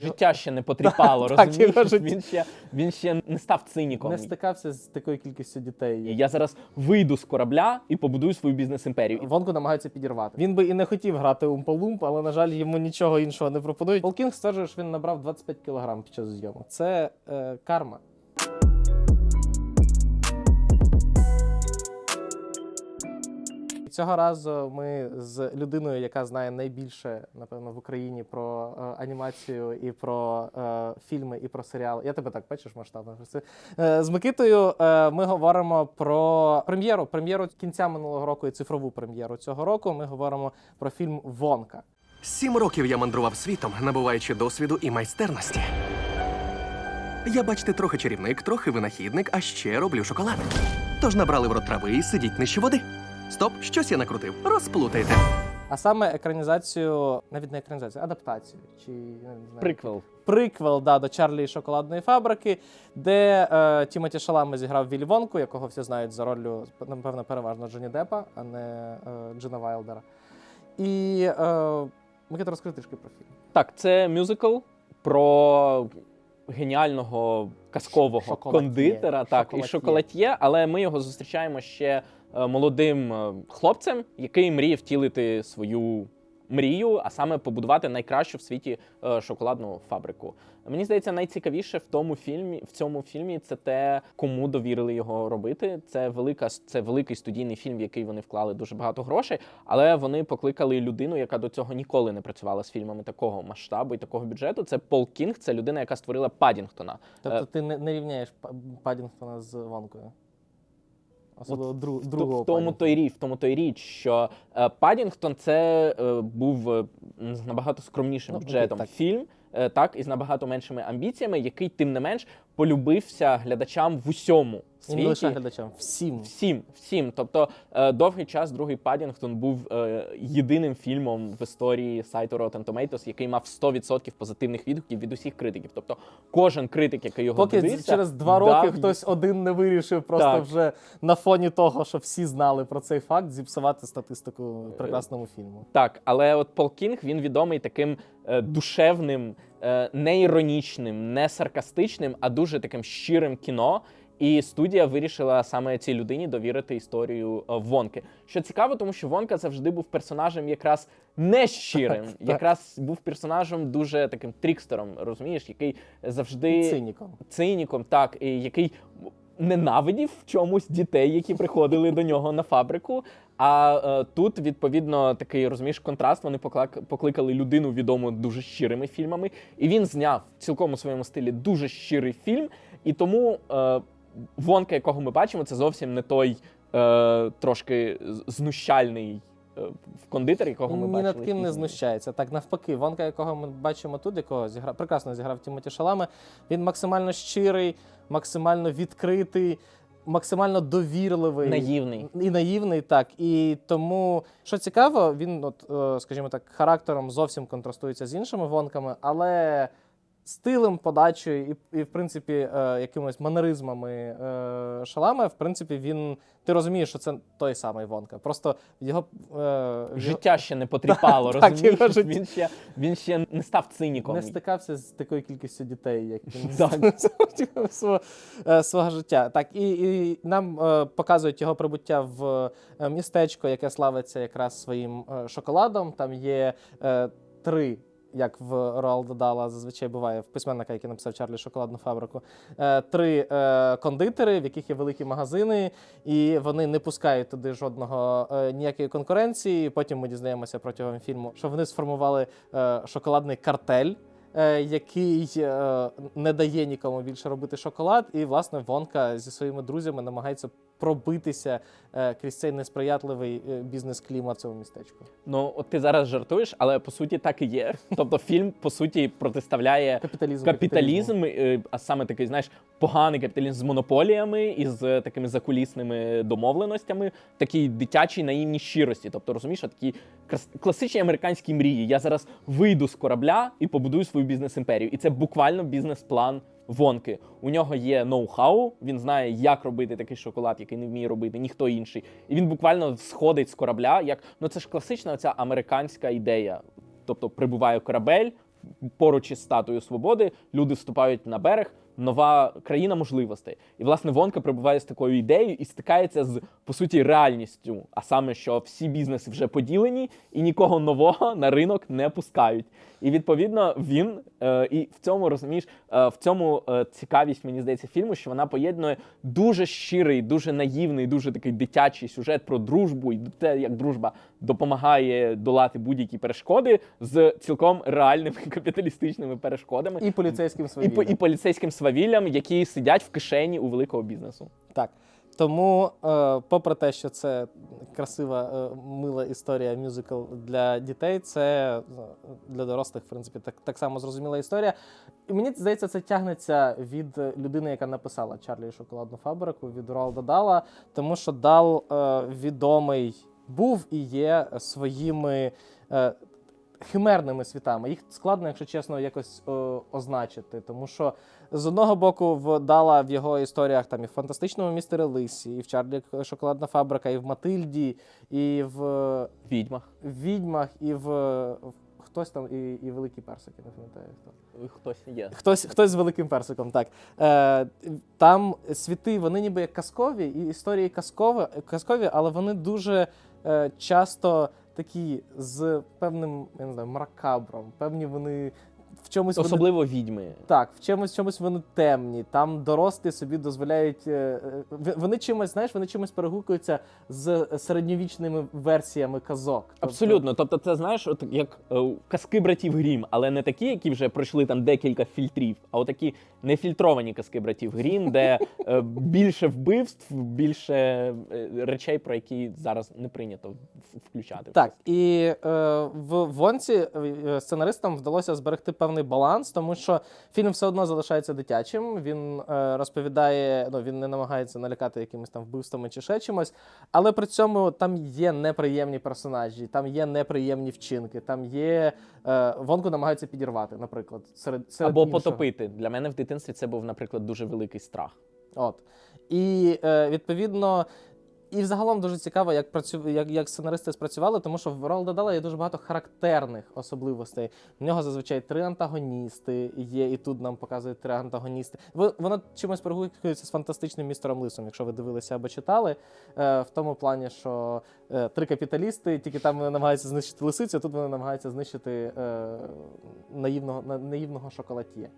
Життя ще не потріпало, Так, розумієш? його життя. Він ще, він ще не став циніком. Не стикався з такою кількістю дітей. Я зараз вийду з корабля і побудую свою бізнес-імперію. Вонку намагаються підірвати. Він би і не хотів грати Умпа-Лумп, але, на жаль, йому нічого іншого не пропонують. Полкінг стверджує, що він набрав 25 кілограм під час зйомок. Це е, карма. Цього разу ми з людиною, яка знає найбільше, напевно, в Україні про е, анімацію і про е, фільми, і про серіали. Я тебе так бачиш масштабно. Е, з Микитою е, ми говоримо про прем'єру. Прем'єру кінця минулого року і цифрову прем'єру цього року. Ми говоримо про фільм Вонка. Сім років я мандрував світом, набуваючи досвіду і майстерності. Я, бачите, трохи чарівник, трохи винахідник, а ще роблю шоколад. Тож набрали в рот трави і сидіть нижче води. Стоп, щось я накрутив. Розплутайте. А саме екранізацію, навіть не екранізацію, адаптацію чи не знаю, Приквел. приквел да, до Чарлі і шоколадної фабрики, де е, Тімоті Шаламе зіграв Віллі Вонку, якого всі знають за роллю, напевно, переважно Джоні Деппа, а не е, Джина Вайлдера. І е, Микита, розкажи трішки про фільм. Так, це мюзикл про геніального казкового Шоколад'є. кондитера, так, і Шоколад'є. шоколад'є, але ми його зустрічаємо ще е, молодим е, хлопцем, який мріє втілити свою мрію, а саме побудувати найкращу в світі е, шоколадну фабрику. Мені здається, найцікавіше в тому фільмі, в цьому фільмі це те, кому довірили його робити. Це велика це великий студійний фільм, в який вони вклали дуже багато грошей, але вони покликали людину, яка до цього ніколи не працювала з фільмами такого масштабу і такого бюджету. Це Пол Кінг, це людина, яка створила Падінгтона. Тобто Е, ти не, не рівняєш Па- Паддінгтона з Вонкою. Особливо дру, в, другого в тому той річ, в тому то й річ, що е, Падінгтон це е, був е, з набагато скромнішим Ну, бюджетом так. фільм, е, так і з набагато меншими амбіціями, який тим не менш полюбився глядачам в усьому І не лише глядачам, всім. Всім, всім. Тобто е, довгий час другий Падінгтон був е, єдиним фільмом в історії сайту Rotten Tomatoes, який мав 100% позитивних відгуків від усіх критиків. Тобто кожен критик, який його Поки дивився, через два дав роки хтось один не вирішив просто Так. вже на фоні того, що всі знали про цей факт, зіпсувати статистику прекрасному фільму. Так, але от Пол Кінг він відомий таким е, душевним, е, не іронічним, не саркастичним, а дуже таким щирим кіно. І студія вирішила саме цій людині довірити історію е, Вонки. Що цікаво, тому що Вонка завжди був персонажем якраз не щирим, якраз був персонажем дуже таким трікстером, розумієш, який завжди циніком. циніком, так, і який ненавидів в чомусь дітей, які приходили до нього на фабрику. А е, тут, відповідно, такий розумієш контраст. Вони покликали людину відому дуже щирими фільмами, і він зняв в цілком у своєму стилі дуже щирий фільм. І тому е, Вонка, якого ми бачимо, це зовсім не той е, трошки знущальний кондитер, якого ми Ні бачили. над ким не знущається. Так навпаки, Вонка, якого ми бачимо тут, якого зіграв прекрасно зіграв Тімоті Шаламе, він максимально щирий, максимально відкритий, максимально довірливий. Наївний. І наївний, так. І тому, що цікаво, він, от, е, скажімо так, характером зовсім контрастується з іншими вонками, але стилем, подачею і, і в принципі, е, якимось манеризмами е, шалами, в принципі, він. Ти розумієш, що це той самий Вонка. Просто його е, його- Життя ще не потріпало, Так, розумієш? життя. Він ще він ще не став циніком. не стикався з такою кількістю дітей, як він свого, е, свого життя. Так, і, і нам е, показують його прибуття в е, містечко, яке славиться якраз своїм е, шоколадом. Там є е, три. Як в Роалда Дала зазвичай буває в письменника, який написав Чарлі шоколадну фабрику. Е, три е, кондитери, в яких є великі магазини, і вони не пускають туди жодного е, ніякої конкуренції. Потім ми дізнаємося протягом фільму, що вони сформували шоколадний картель. Який не дає нікому більше робити шоколад, і власне Вонка зі своїми друзями намагається пробитися е, крізь цей несприятливий е, бізнес-клімат цього містечку. Ну, от ти зараз жартуєш, але по суті так і є. Тобто фільм по суті протиставляє Капіталізм, капіталізм, е, а саме такий, знаєш, поганий капіталізм з монополіями і з такими закулісними домовленостями, такій дитячій наївній щирості. Тобто, розумієш, такі класичні американські мрії. Я зараз вийду з корабля і побудую свою бізнес-імперію. І це буквально бізнес-план. Вонки у нього є ноу-хау, він знає, як робити такий шоколад, який не вміє робити ніхто інший. І він буквально сходить з корабля. Як ну це ж класична оця американська ідея. Тобто прибуває корабель, поруч із статуєю свободи люди вступають на берег. Нова країна можливостей, і власне Вонка прибуває з такою ідеєю і стикається з по суті реальністю, а саме, що всі бізнеси вже поділені і нікого нового на ринок не пускають. І відповідно він е, і в цьому розумієш, е, в цьому е, цікавість мені здається фільму, що вона поєднує дуже щирий, дуже наївний, дуже такий дитячий сюжет про дружбу і те, як дружба допомагає долати будь-які перешкоди з цілком реальними капіталістичними перешкодами І поліцейським і, і поліцейським свавіллям, які сидять в кишені у великого бізнесу. Так. Тому, е, попри те, що це красива, е, мила історія, мюзикл для дітей, це е, для дорослих, в принципі, так, так само зрозуміла історія. І мені здається, це тягнеться від людини, яка написала Чарлі і шоколадну фабрику, від Ролда Дала, тому що Дал відомий був і є своїми. Е, Химерними світами. Їх складно, якщо чесно, якось е, означити. Тому що з одного боку вдала в його історіях там і в фантастичному містері Лисі, і в Чарлі Шоколадна фабрика, і в Матильді, і в Відьмах. Відьмах, і в, в хтось там, і, і великі персики, не пам'ятаю хто. Хтось є. Хтось, хтось з великим персиком, так. Е, там світи, вони ніби як казкові, і історії казкові, казкові але вони дуже е, часто такі з певним, я не знаю, мракабром, Певні вони в чомусь вони Особливо відьми. так, в чомусь, в чомусь вони темні. Там дорослі собі дозволяють. е, е, Вони чимось, знаєш, вони чимось перегукуються з середньовічними версіями казок. Тобто- Абсолютно. Тобто, це знаєш, от як е, казки братів Грім, але не такі, які вже пройшли там декілька фільтрів, а отакі нефільтровані казки братів Грім, де більше вбивств, більше речей, про які зараз не прийнято включати. Так, і в Вонці сценаристам вдалося зберегти певний баланс, тому що фільм все одно залишається дитячим. Він е, розповідає, ну він не намагається налякати якимись там вбивствами чи ще чимось, але при цьому там є неприємні персонажі, там є неприємні вчинки, там є е, вонку намагаються підірвати, наприклад, серед, серед Або іншого. потопити. Для мене в дитинстві це був, наприклад, дуже великий страх. От. І е, відповідно. І взагалом дуже цікаво, як працю... як, як сценаристи спрацювали, тому що в Ролда Дала є дуже багато характерних особливостей. В нього зазвичай три антагоністи є, і тут нам показують три антагоністи. Воно чимось перегукується з фантастичним містером Лисом, якщо ви дивилися або читали. Е, в тому плані, що е, три капіталісти, тільки там вони намагаються знищити лисицю, а тут вони намагаються знищити е, наївного, на- наївного шоколад'є.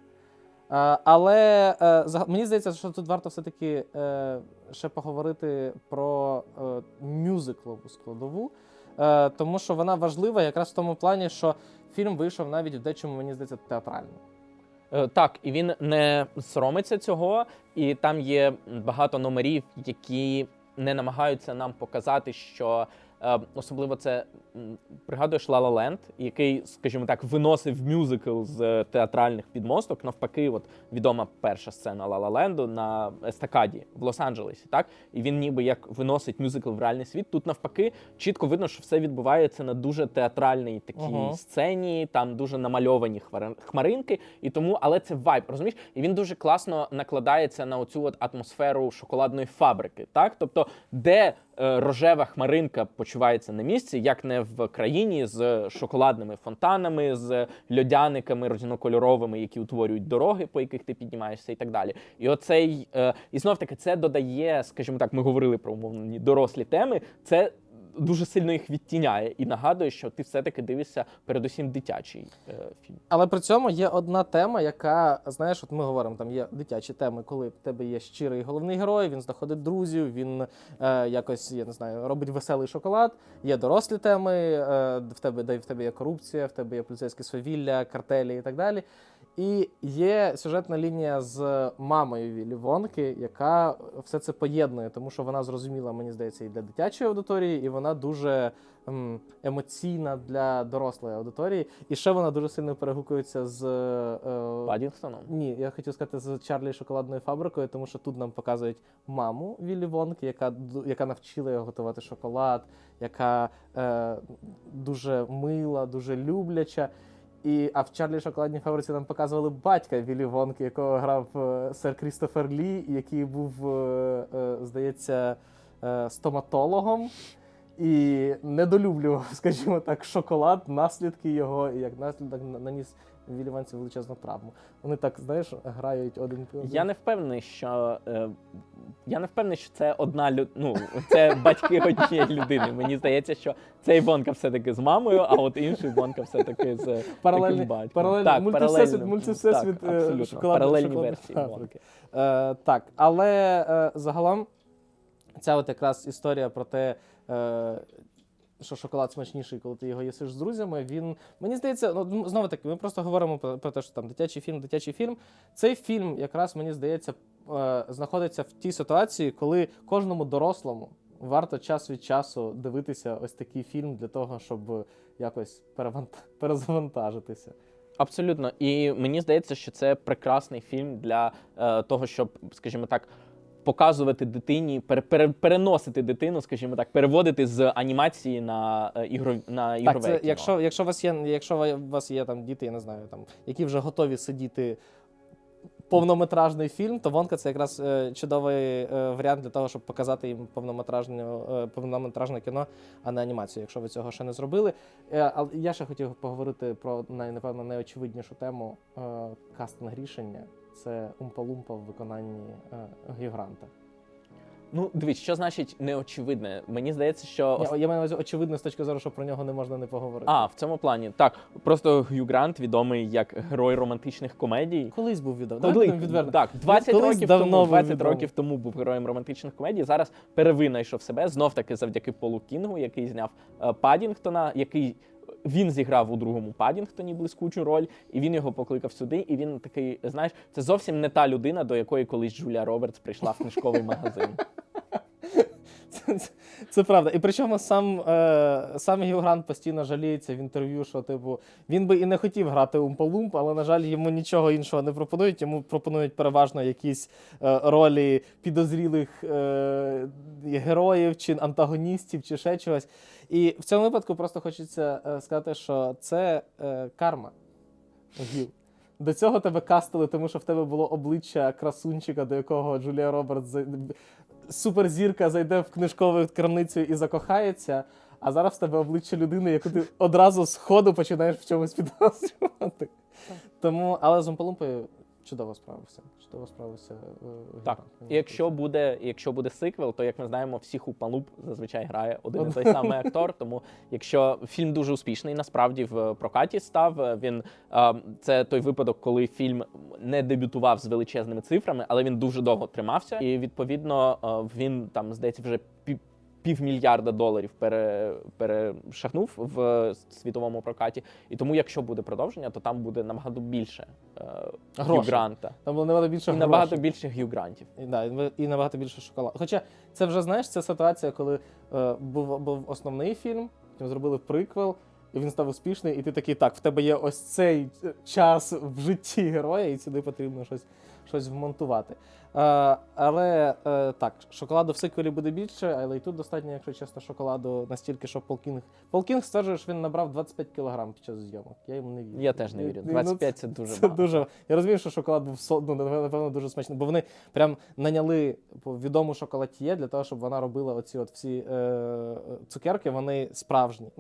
Е, Але е, мені здається, що тут варто все-таки е, ще поговорити про мюзиклову складову, тому що вона важлива якраз в тому плані, що фільм вийшов навіть в дечому, мені здається, театрально. Так, і він не соромиться цього, і там є багато номерів, які не намагаються нам показати, що особливо це пригадуєш La La Land, який, скажімо так, виносив мюзикл з театральних підмосток. Навпаки, от відома перша сцена La La Land на естакаді в Лос-Анджелесі, так і він ніби як виносить мюзикл в реальний світ. Тут навпаки чітко видно, що все відбувається на дуже театральній такій Ага. сцені, там дуже намальовані хмари- хмаринки, і тому, але це вайб, розумієш? І він дуже класно накладається на оцю от атмосферу шоколадної фабрики. Так, тобто, де е, рожева хмаринка почувається на місці, як не в країні з шоколадними фонтанами, з льодяниками різнокольоровими, які утворюють дороги, по яких ти піднімаєшся, і так далі. І оцей е, і знов таки це додає, скажімо так, ми говорили про умовні дорослі теми. Це дуже сильно їх відтіняє і нагадує, що ти все-таки дивишся передусім дитячий е, фільм. Але при цьому є одна тема, яка, знаєш, от ми говоримо, там є дитячі теми, коли в тебе є щирий головний герой, він знаходить друзів, він е, якось, я не знаю, робить веселий шоколад. Є дорослі теми, е, в тебе, де в тебе є корупція, в тебе є поліцейське свавілля, картелі і так далі. І є сюжетна лінія з мамою Віллі Вонки, яка все це поєднує, тому що вона зрозуміла, мені здається, і для дитячої аудиторії, і вона дуже ем, емоційна для дорослої аудиторії. І ще вона дуже сильно перегукується з е, Падінгстоном. ні, я хотів сказати з Чарлі шоколадною фабрикою, тому що тут нам показують маму Віллі Вонки, яка яка навчила його готувати шоколад, яка е, дуже мила, дуже любляча. І, а в Чарлі шоколадній фабриці нам показували батька Вілі Вонки, якого грав е, сер Крістофер Лі, який був, е, е, здається, стоматологом. І недолюблював, скажімо так, шоколад, наслідки його, і як наслідок наніс Віллі Венці величезну травму. Вони так, знаєш, грають один під одним. Я не впевнений, що е, я не впевнений, що це одна лю... ну, це батьки однієї людини. Мені здається, що цей Вонка все-таки з мамою, а от інший Вонка все-таки з Паралельний- таким батьком. паралельний- так, мультивсесвіт- мультивсесвіт, так, абсолютно. шоколадної- Паралельні шоколадної версії. Вонки. Е, так, але е, загалом ця от якраз історія про те, що шоколад смачніший, коли ти його їсиш з друзями. Він мені здається, ну знову таки, ми просто говоримо про, те, що там дитячий фільм, дитячий фільм. Цей фільм, якраз мені здається, е, знаходиться в тій ситуації, коли кожному дорослому варто час від часу дивитися ось такий фільм для того, щоб якось перезавантажитися. Абсолютно. І мені здається, що це прекрасний фільм для е, того, щоб, скажімо так, показувати дитині, пере, переносити дитину, скажімо так, переводити з анімації на е, ігро, на ігрове Так, це, кіно. якщо, якщо у вас є, якщо у вас є там діти, я не знаю, там, які вже готові сидіти повнометражний фільм, то Вонка це якраз е, чудовий е, варіант для того, щоб показати їм повнометражне, е, повнометражне кіно, а не анімацію, якщо ви цього ще не зробили. Е, але я ще хотів поговорити про напевно найочевиднішу тему е, кастинг рішення. Це Умпа-Лумпа в виконанні е, Гью Ну, дивись, що значить неочевидне? Мені здається, що Ні, Я маю на увазі очевидно з точки зору, що про нього не можна не поговорити. А, в цьому плані. Так, просто Гью Грант відомий як герой романтичних комедій. Колись був відомо. Коли- Давайте будемо відверто. Так, 20 колись років давно тому, був 20 відомий. років тому був героєм романтичних комедій. Зараз перевинайшов себе знов таки завдяки Полу Кінгу, який зняв е, Падінгтона, який він зіграв у другому Падінгтоні блискучу роль, і він його покликав сюди. І він такий, знаєш, це зовсім не та людина, до якої колись Джулія Робертс прийшла в книжковий магазин. Це, правда. І причому сам, е, сам Гью Грант постійно жаліється в інтерв'ю, що типу він би і не хотів грати Умпа-Лумп, але, на жаль, йому нічого іншого не пропонують. Йому пропонують переважно якісь е, ролі підозрілих е, героїв чи антагоністів, чи ще чогось. І в цьому випадку просто хочеться е, сказати, що це е, карма. Гью. До цього тебе кастили, тому що в тебе було обличчя красунчика, до якого Джулія Робертс суперзірка зайде в книжкову крамницю і закохається. А зараз в тебе обличчя людини, яку ти одразу з ходу починаєш в чомусь підозрювати. Тому, але з Умпалумпою чудово справився. Чудово справився. е, Так, Грант. і якщо буде, якщо буде сиквел, то як ми знаємо, всіх у Палуб зазвичай грає один і той самий актор. Тому якщо фільм дуже успішний, насправді в прокаті став. е, Він е, це той випадок, коли фільм не дебютував з величезними цифрами, але він дуже довго тримався. І відповідно е, він там здається вже. Півмільярда доларів пере, перешагнув в світовому прокаті, і тому, якщо буде продовження, то там буде набагато більше е, Гранта Там було набагато більше і грошей. набагато більше Гью Грантів. І, да, і і набагато більше шоколаду. Хоча це вже знаєш, це ситуація, коли е, був, був основний фільм, потім зробили приквел, і він став успішний, і ти такий, так, в тебе є ось цей е, час в житті героя, і сюди потрібно щось, щось вмонтувати. Е, але е, так, шоколаду в сиквелі буде більше, але і тут достатньо, якщо чесно, шоколаду настільки, що Полкінг. Полкінг стверджує, що він набрав 25 кг під час зйомок. Я йому не вірю. Я теж не вірю. Ну, 25 це дуже це багато. дуже. Я розумію, що шоколад був со- ну, напевно дуже смачний, бо вони прям наняли відому шоколад'є для того, щоб вона робила оці от всі е, цукерки, вони справжні.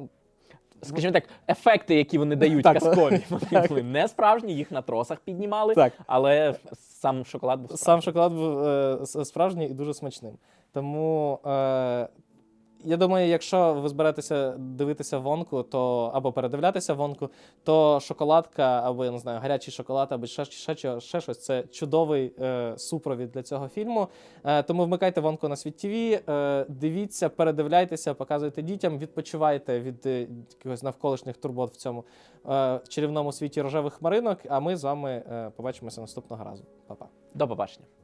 Скажімо так, ефекти, які вони дають Так, казкові, вони так. були не справжні, їх на тросах піднімали, Так. але сам шоколад був Сам шоколад був е, с- справжній і дуже смачним. Тому е, я думаю, якщо ви зберетеся дивитися вонку, то або передивлятися вонку, то шоколадка, або я не знаю, гарячий шоколад, або ще, ще, ще, щось це чудовий е, супровід для цього фільму. Е, тому вмикайте вонку на світ ТВ, е, дивіться, передивляйтеся, показуйте дітям, відпочивайте від е, якихось навколишніх турбот в цьому е, чарівному світі рожевих хмаринок. А ми з вами е, побачимося наступного разу. Па-па. До побачення.